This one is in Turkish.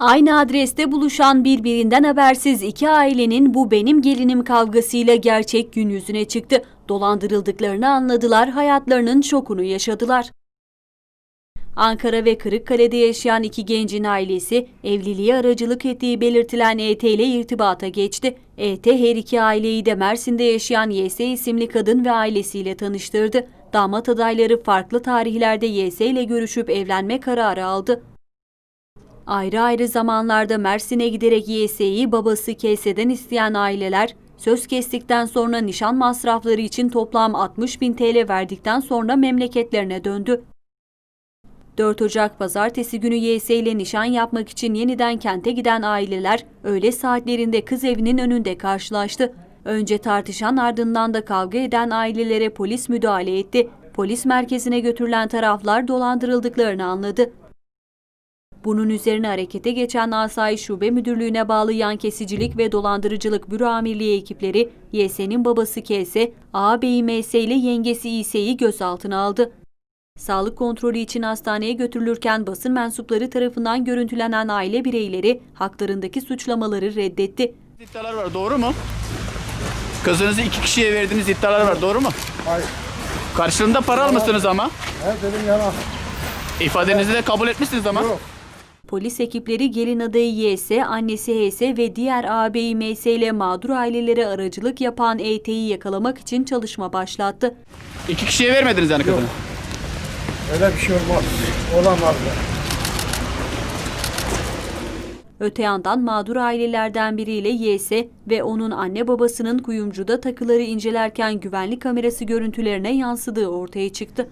Aynı adreste buluşan birbirinden habersiz iki ailenin bu benim gelinim kavgasıyla gerçek gün yüzüne çıktı. Dolandırıldıklarını anladılar, hayatlarının şokunu yaşadılar. Ankara ve Kırıkkale'de yaşayan iki gencin ailesi evliliğe aracılık ettiği belirtilen ET ile irtibata geçti. ET her iki aileyi de Mersin'de yaşayan YS isimli kadın ve ailesiyle tanıştırdı. Damat adayları farklı tarihlerde YS ile görüşüp evlenme kararı aldı. Ayrı ayrı zamanlarda Mersin'e giderek YS'yi babası KS'den isteyen aileler, söz kestikten sonra nişan masrafları için toplam 60 bin TL verdikten sonra memleketlerine döndü. 4 Ocak pazartesi günü YS ile nişan yapmak için yeniden kente giden aileler öğle saatlerinde kız evinin önünde karşılaştı. Önce tartışan ardından da kavga eden ailelere polis müdahale etti. Polis merkezine götürülen taraflar dolandırıldıklarını anladı. Bunun üzerine harekete geçen Asayiş Şube Müdürlüğü'ne bağlı yan kesicilik ve dolandırıcılık büro amirliği ekipleri YS'nin babası KS, ağabeyi MS ile yengesi İS'yi gözaltına aldı. Sağlık kontrolü için hastaneye götürülürken basın mensupları tarafından görüntülenen aile bireyleri haklarındaki suçlamaları reddetti. İddialar var doğru mu? Kızınızı iki kişiye verdiğiniz iddialar var doğru mu? Hayır. Karşılığında para almışsınız ama. He dedim yalan. İfadenizi de kabul etmişsiniz ama. Yok. Polis ekipleri gelin adayı YS, annesi HS ve diğer ağabeyi MS ile mağdur ailelere aracılık yapan ET'yi yakalamak için çalışma başlattı. İki kişiye vermediniz yani kızını. Öyle bir şey olmaz. Olamaz. Öte yandan mağdur ailelerden biriyle YS ve onun anne babasının kuyumcuda takıları incelerken güvenlik kamerası görüntülerine yansıdığı ortaya çıktı.